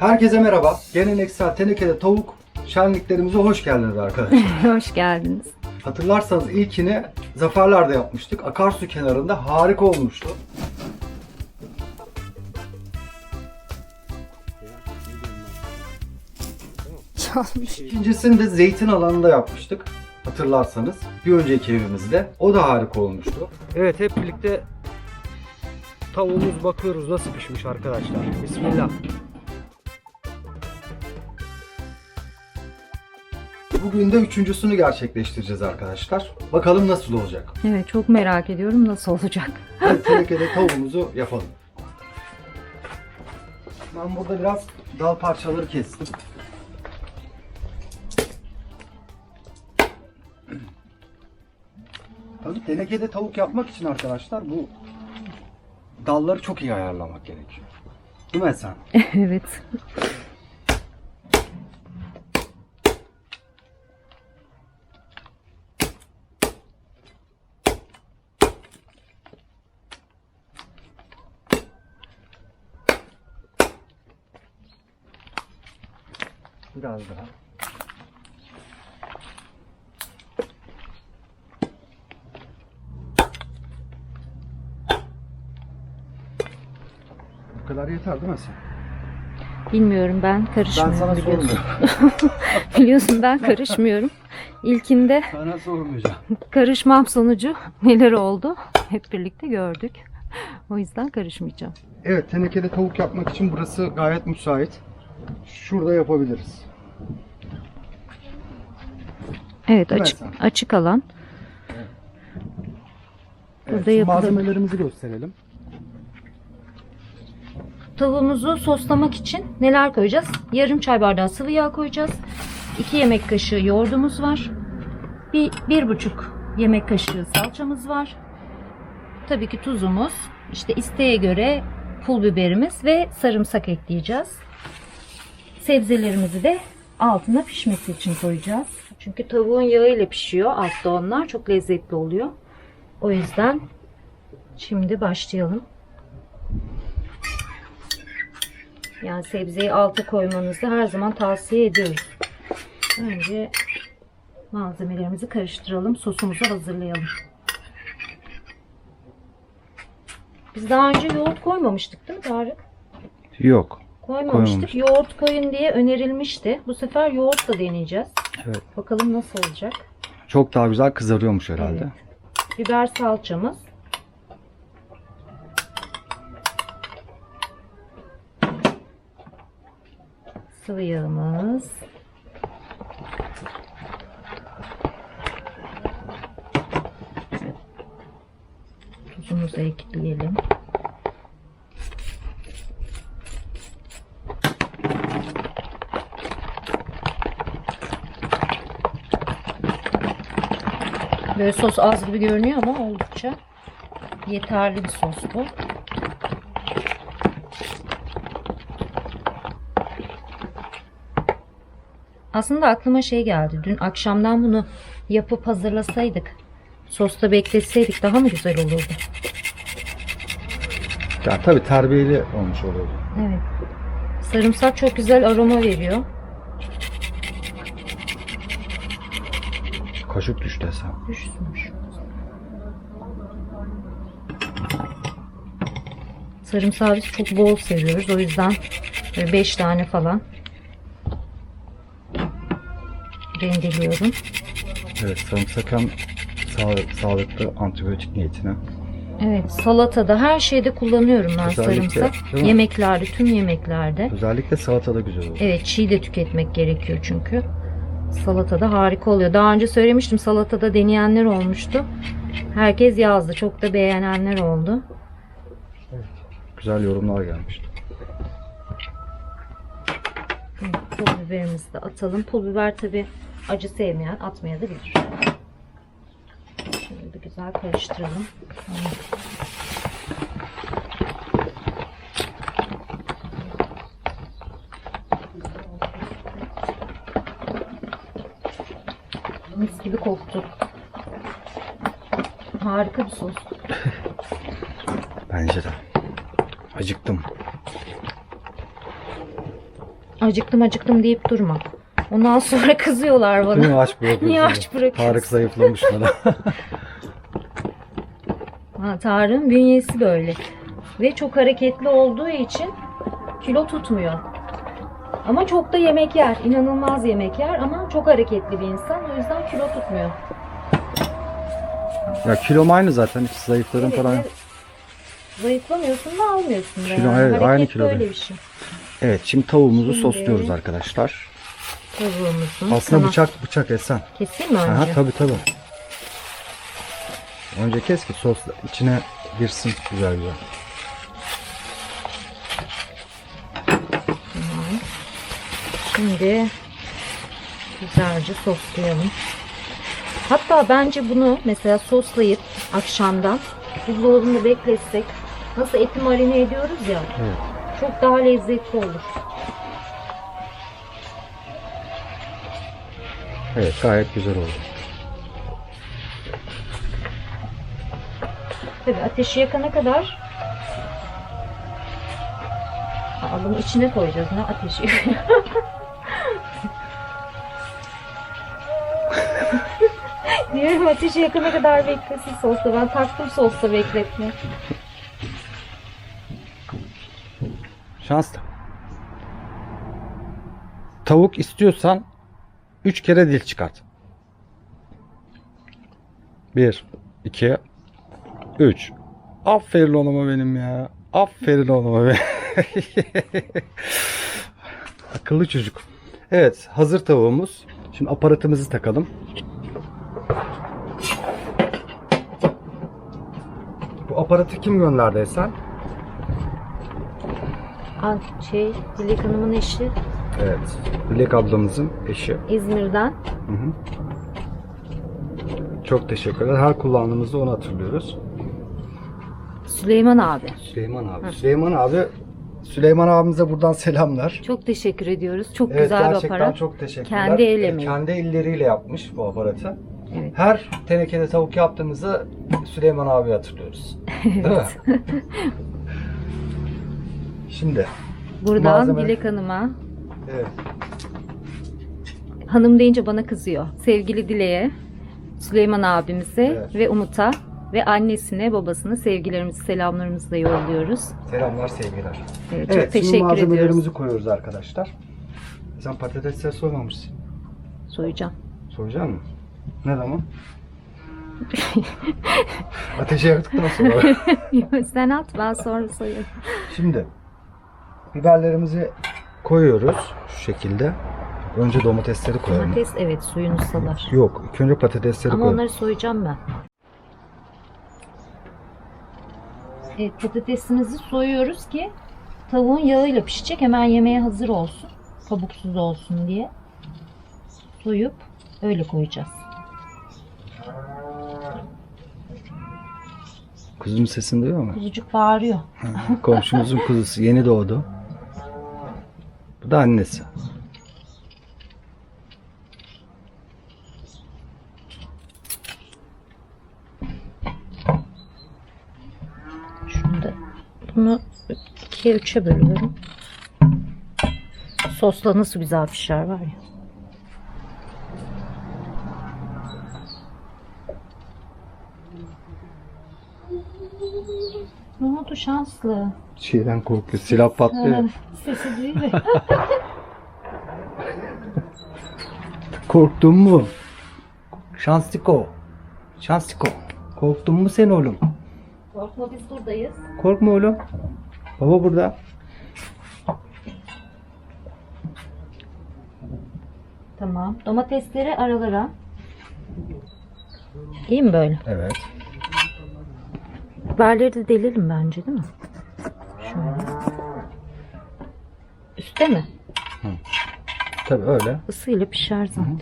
Herkese merhaba. Geleneksel tenekede tavuk şenliklerimize hoş geldiniz arkadaşlar. Hoş geldiniz. Hatırlarsanız ilkini Zaferler'de yapmıştık. Akarsu kenarında harika olmuştu. Çalmış. İkincisini de zeytin alanında yapmıştık. Hatırlarsanız bir önceki evimizde. O da harika olmuştu. Evet hep birlikte tavuğumuz bakıyoruz nasıl pişmiş arkadaşlar. Bismillah. Bugün de üçüncüsünü gerçekleştireceğiz arkadaşlar. Bakalım nasıl olacak. Evet çok merak ediyorum nasıl olacak. Hadi tenekede tavuğumuzu yapalım. Ben burada biraz dal parçaları kestim. Tabii tenekede tavuk yapmak için arkadaşlar bu dalları çok iyi ayarlamak gerekiyor. Değil mi sen? evet. Biraz daha. Bu kadar yeter değil mi sen? Bilmiyorum ben Ben karışmıyorum sana biliyorsun. sormuyorum. biliyorsun ben karışmıyorum. İlkinde Sana sormayacağım. karışmam sonucu neler oldu hep birlikte gördük. O yüzden karışmayacağım. Evet, tenekede tavuk yapmak için burası gayet müsait. Şurada yapabiliriz. Evet açık, açık alan. Evet, Burada yapılır. malzemelerimizi gösterelim. Tavuğumuzu soslamak için neler koyacağız? Yarım çay bardağı sıvı yağ koyacağız. 2 yemek kaşığı yoğurdumuz var. Bir, bir buçuk yemek kaşığı salçamız var. Tabii ki tuzumuz. İşte isteğe göre pul biberimiz ve sarımsak ekleyeceğiz. Sebzelerimizi de altına pişmesi için koyacağız. Çünkü tavuğun yağıyla pişiyor altta onlar. Çok lezzetli oluyor. O yüzden şimdi başlayalım. Yani sebzeyi alta koymanızı her zaman tavsiye ediyoruz. Önce malzemelerimizi karıştıralım. Sosumuzu hazırlayalım. Biz daha önce yoğurt koymamıştık değil mi Tarık? Yok. Koymamıştık. Yoğurt koyun diye önerilmişti. Bu sefer yoğurt da deneyeceğiz. Evet. Bakalım nasıl olacak. Çok daha güzel kızarıyormuş herhalde. Evet. Biber salçamız. Sıvı yağımız. Tuzumuzu ekleyelim. Böyle sos az gibi görünüyor ama oldukça yeterli bir sos bu. Aslında aklıma şey geldi. Dün akşamdan bunu yapıp hazırlasaydık. Sosta bekletseydik daha mı güzel olurdu? Ya tabii terbiyeli olmuş oluyor. Evet. Sarımsak çok güzel aroma veriyor. Kaşık düştü Esen. Düşsünmüş. Sarımsağı biz çok bol seviyoruz. O yüzden 5 tane falan rendeliyorum. Evet, sarımsak hem sağ- sağlıklı antibiyotik niyetine. Evet, salatada her şeyde kullanıyorum ben Özellikle, sarımsak. Yemeklerde, tüm yemeklerde. Özellikle salatada güzel olur. Evet, çiğ de tüketmek gerekiyor çünkü. Salatada harika oluyor. Daha önce söylemiştim salatada deneyenler olmuştu. Herkes yazdı. Çok da beğenenler oldu. Güzel yorumlar gelmişti. Evet, pul biberimizi de atalım. Pul biber tabi acı sevmeyen atmaya da bilir. Şöyle bir güzel karıştıralım. Mis gibi koktu. Harika bir sos. Bence de. Acıktım. acıktım acıktım deyip durma. Ondan sonra kızıyorlar bana. Aç bırakıyorsun. Niye aç bırakıyorsun? Tarık zayıflamış bana. Ha, Tarık'ın bünyesi böyle. Ve çok hareketli olduğu için kilo tutmuyor. Ama çok da yemek yer. İnanılmaz yemek yer ama çok hareketli bir insan. O yüzden kilo tutmuyor. ya kilom aynı zaten. Hiç zayıflarım Evet, falan. Zayıflamıyorsun da almıyorsun da. Kilo, yani. evet, Hareket aynı kiloda. böyle bir şey. Evet şimdi tavuğumuzu Şimdi- sosluyoruz arkadaşlar. Tavuğumuzun. Aslında Tamam. bıçak bıçak Esen. Keseyim mi önce? Aha tabii tabii. Önce kes ki sos içine girsin güzel güzel. Şimdi güzelce soslayalım. Hatta bence bunu mesela soslayıp akşamdan buzdolabında bekletsek nasıl eti marine ediyoruz ya Evet. çok daha lezzetli olur. Evet gayet güzel oldu. Tabii ateşi yakana kadar Aa, bunu içine koyacağız ne ateşi Diyorum ateşi yakana kadar beklesin sosta. Ben taktım sosta bekletme. Şanslı. Tavuk istiyorsan 3 kere dil çıkart. 1 2 3 Aferin oğluma benim ya. Aferin oğluma be. Akıllı çocuk. Evet, hazır tavuğumuz. Şimdi aparatımızı takalım. Bu aparatı kim gönderdi Esen? Al şey Dilek Hanım'ın eşi Evet. Dilek ablamızın eşi. İzmir'den. Hı hı. Çok teşekkürler. Her kullandığımızda onu hatırlıyoruz. Süleyman abi. Süleyman abi. Süleyman abi Süleyman abimize buradan selamlar. Çok teşekkür ediyoruz. Çok Evet güzel bir gerçekten aparat. çok teşekkürler. Kendi el E, emeği. Kendi elleriyle yapmış bu aparatı. Evet. Her tenekede tavuk yaptığımızda Süleyman abi hatırlıyoruz. Değil mi? Şimdi Buradan Malzeme- Dilek Hanım'a evet. hanım deyince bana kızıyor. Sevgili Dile'ye, Süleyman abimize Evet. ve Umut'a ve annesine, babasına sevgilerimizi, selamlarımızı da yolluyoruz. Selamlar sevgiler. Evet, çok Evet teşekkür malzemelerimizi ediyoruz. koyuyoruz arkadaşlar. Sen patatesleri soymamışsın. Soyacağım. Soyacak mısın? Ne zaman? Ateşe yaktıktan sonra. Sen at ben sonra soyarım. Şimdi biberlerimizi koyuyoruz şu şekilde. Önce domatesleri koyalım. Domates evet suyunu salar. Yok, ilk önce patatesleri Ama koyalım. onları soyacağım ben. Evet patatesimizi soyuyoruz ki tavuğun yağıyla pişecek. Hemen yemeğe hazır olsun. Kabuksuz olsun diye. Soyup öyle koyacağız. Kuzum sesini duyuyor mu? Kuzucuk bağırıyor. Komşumuzun kuzusu yeni doğdu. Bu da annesi. Şunu da bunu ikiye üçe bölüyorum. Sosla nasıl güzel pişer var ya. Ne oldu şanslı? Şeyden korkuyor. Silah patlıyor. Sesi duyuyor. Korktun mu? Şansliko. Şansliko. Korktun mu sen oğlum? Korkma biz buradayız. Korkma oğlum. Baba burada. Tamam. Domatesleri aralara. İyi mi böyle? Evet. Biberleri de delelim bence değil mi? Şöyle. Üste mi? Tabii öyle. Isıyla pişer zaten.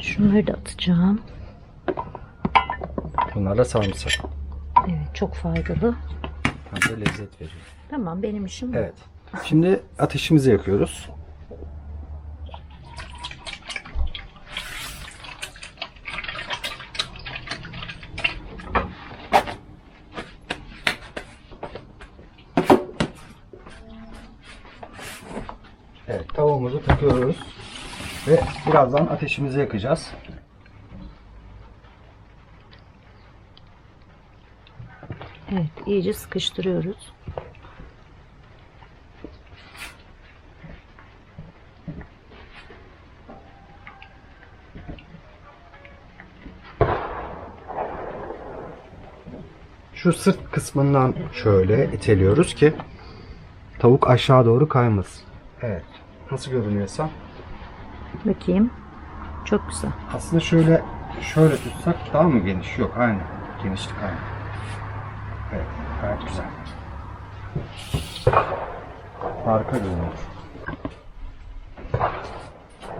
Şunları da atacağım. Bunlar da sarımsak. Evet çok faydalı. Hem de lezzet veriyor. Tamam benim işim bu. Evet. Şimdi ateşimizi yakıyoruz. Takıyoruz. Ve birazdan ateşimizi yakacağız. Evet, iyice sıkıştırıyoruz. Şu sırt kısmından şöyle iteliyoruz ki tavuk aşağı doğru kaymasın. Evet. Nasıl görünüyorsa. Bakayım. Çok güzel. Aslında şöyle şöyle tutsak daha mı geniş? Yok aynı. Genişlik aynı. Evet. Gayet güzel. Harika görünüyor.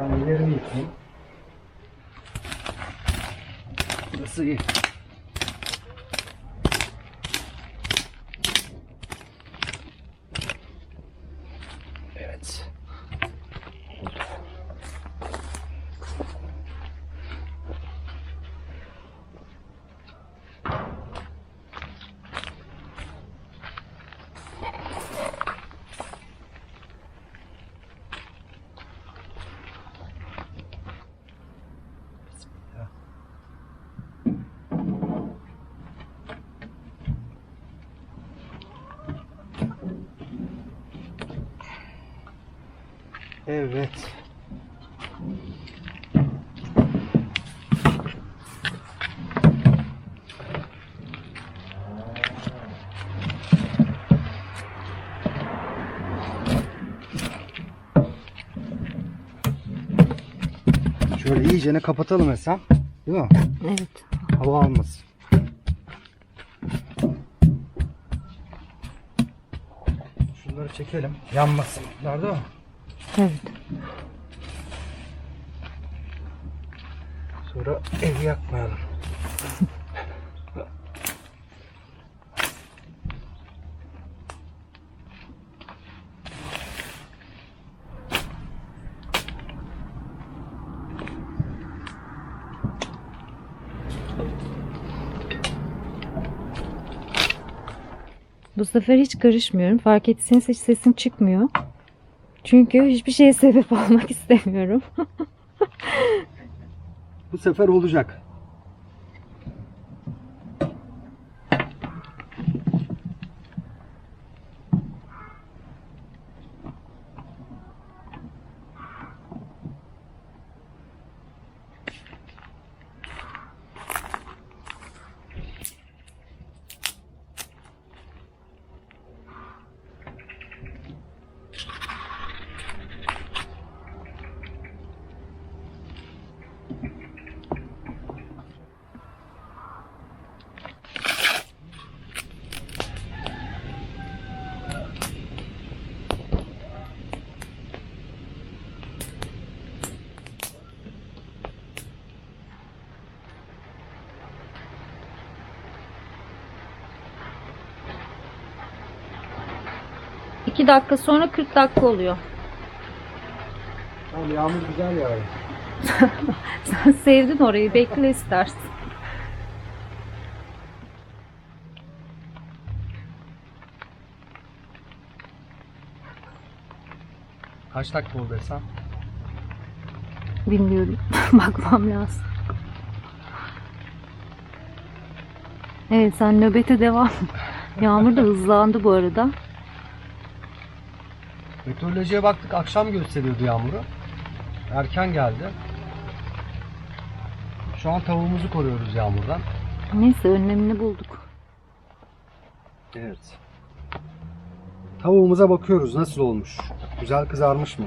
Ben ellerimi yıkayayım. Burası iyi. Evet. Evet. Şöyle iyicene kapatalım Esen. Değil mi? Evet. Hava almasın. Şunları çekelim. Yanmasın. Nerede o? Evet. Sonra evi yakmayalım. Bu sefer hiç karışmıyorum. Fark etseniz hiç sesim çıkmıyor. Çünkü hiçbir şeye sebep olmak istemiyorum. Bu sefer olacak. İki dakika sonra 40 dakika oluyor. Tamam yağmur güzel yağıyor. Sen sevdin orayı. Bekle istersin. Kaç dakika oldu Esen? Bilmiyorum. Bakmam lazım. Evet sen nöbete devam. Yağmur da hızlandı bu arada. Meteorolojiye baktık akşam gösteriyordu yağmuru. Erken geldi. Şu an tavuğumuzu koruyoruz yağmurdan. Neyse önlemini bulduk. Evet. Tavuğumuza bakıyoruz nasıl olmuş. Güzel kızarmış mı?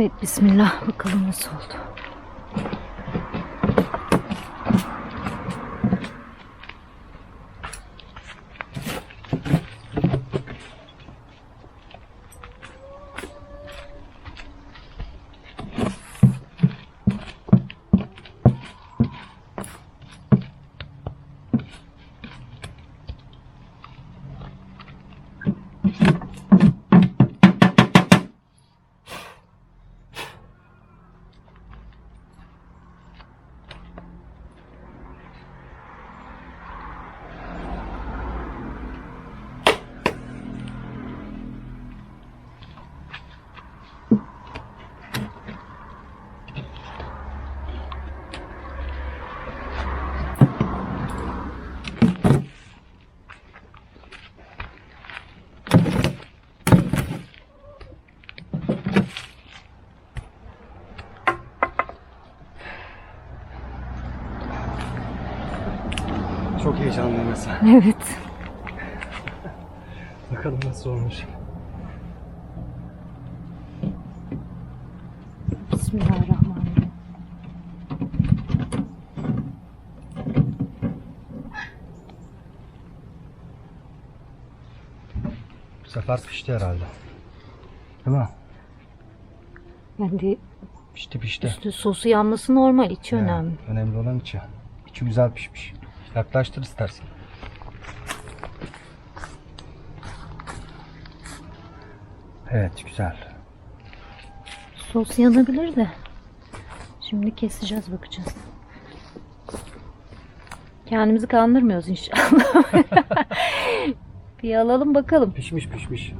Evet bismillah bakalım nasıl oldu. Çok heyecanlıyım mesela. Evet. Bakalım nasıl olmuş. Bismillahirrahmanirrahim. Bu sefer pişti herhalde. Değil mi? Yani Pişti pişti. üstü sosu yanması normal, içi önemli. Önemli olan içi. İçi güzel pişmiş. Yaklaştır istersen. Evet güzel. Sos yanabilir de. Şimdi keseceğiz bakacağız. Kendimizi kandırmıyoruz inşallah. bir alalım bakalım. Pişmiş pişmiş.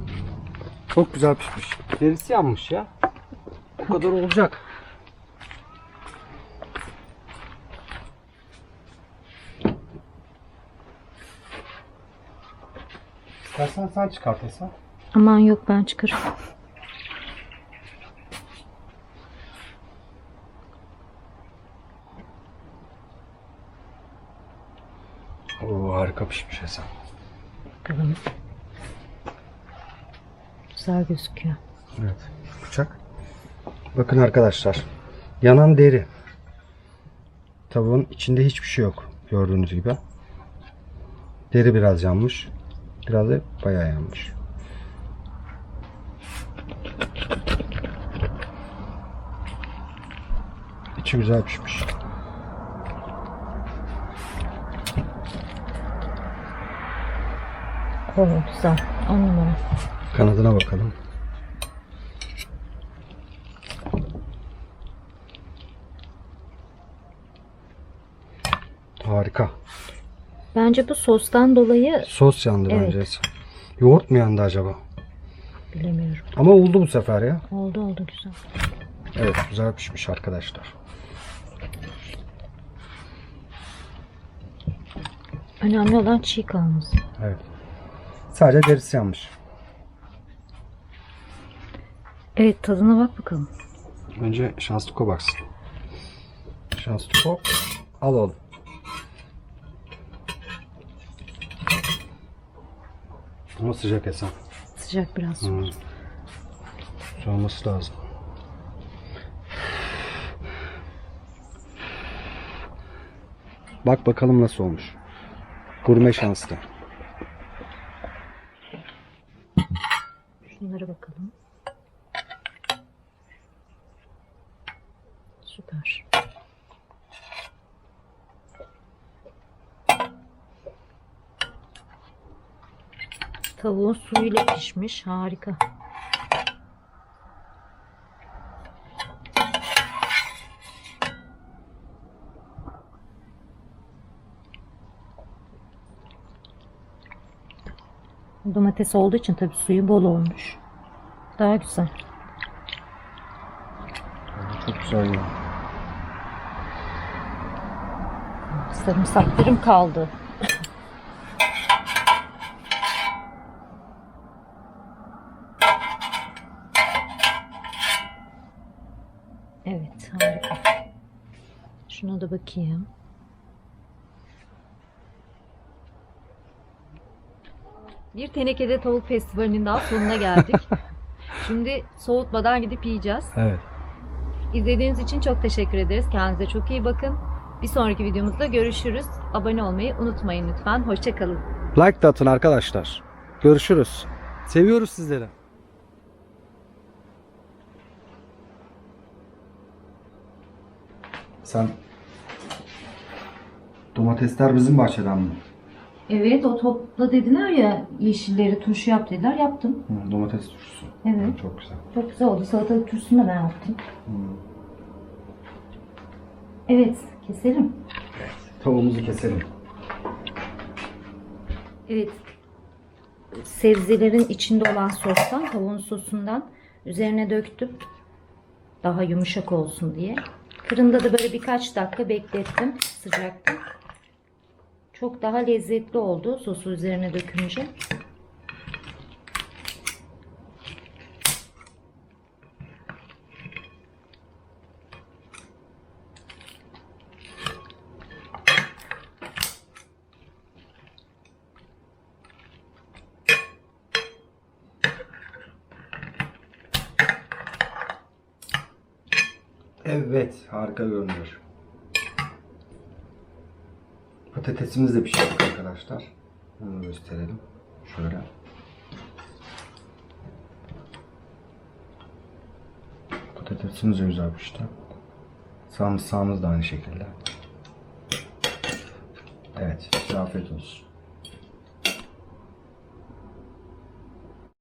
Çok güzel pişmiş. Derisi yanmış ya. O kadar olacak. İstersen sen çıkart Hasan. Aman yok ben çıkarım. Oo harika pişmiş Hasan. Bakalım. Güzel gözüküyor. Evet. Bıçak. Bakın arkadaşlar. Yanan deri. Tavuğun içinde hiçbir şey yok. Gördüğünüz gibi. Deri biraz yanmış. Da bayağı yanmış. İçi güzel pişmiş. Oo, güzel. On numara. Kanadına bakalım. Harika. Bence bu sostan dolayı Sos yandı Evet. bence. Yoğurt mu yandı acaba? bilemiyorum. Ama oldu bu sefer ya. Oldu oldu güzel. Evet güzel pişmiş arkadaşlar. Önemli olan çiğ kalması. Evet. Sadece derisi yanmış. Evet tadına bak bakalım. Önce şanslı ko baksın. Şanslı ko. Al oğlum. Ama sıcak Esen. Sıcak biraz. Hmm. Soğuması lazım. Bak bakalım nasıl olmuş. Gurme şanslı. Şunlara bakalım. Süper. Tavuğun suyuyla pişmiş. Harika. Domates olduğu için tabii suyu bol olmuş. Daha güzel. Çok güzel ya. Sarımsaklarım kaldı. Evet, harika. Şuna da bakayım. Bir tenekede tavuk festivalinin daha sonuna geldik. Şimdi soğutmadan gidip yiyeceğiz. Evet. İzlediğiniz için çok teşekkür ederiz. Kendinize çok iyi bakın. Bir sonraki videomuzda görüşürüz. Abone olmayı unutmayın lütfen. Hoşçakalın. Like de atın arkadaşlar. Görüşürüz. Seviyoruz sizleri. Sen domatesler bizim bahçeden mi? Evet o topla dediler ya yeşilleri turşu yap dediler. Yaptım. Hı, domates turşusu. Evet. Çok güzel. Çok güzel oldu. Salatalık turşusunu da ben yaptım. Evet keselim. Tavuğumuzu keselim. Evet. Sebzelerin içinde olan sostan, tavuğun sosundan üzerine döktüm. Daha yumuşak olsun diye. Fırında da böyle birkaç dakika beklettim sıcakta. Çok daha lezzetli oldu sosu üzerine dökünce. Evet, harika görünüyor. Patatesimiz de pişirdik arkadaşlar. Bunu gösterelim. Şöyle. Patatesimiz de güzel pişti. Sarımsağımız da aynı şekilde. Evet, afiyet olsun.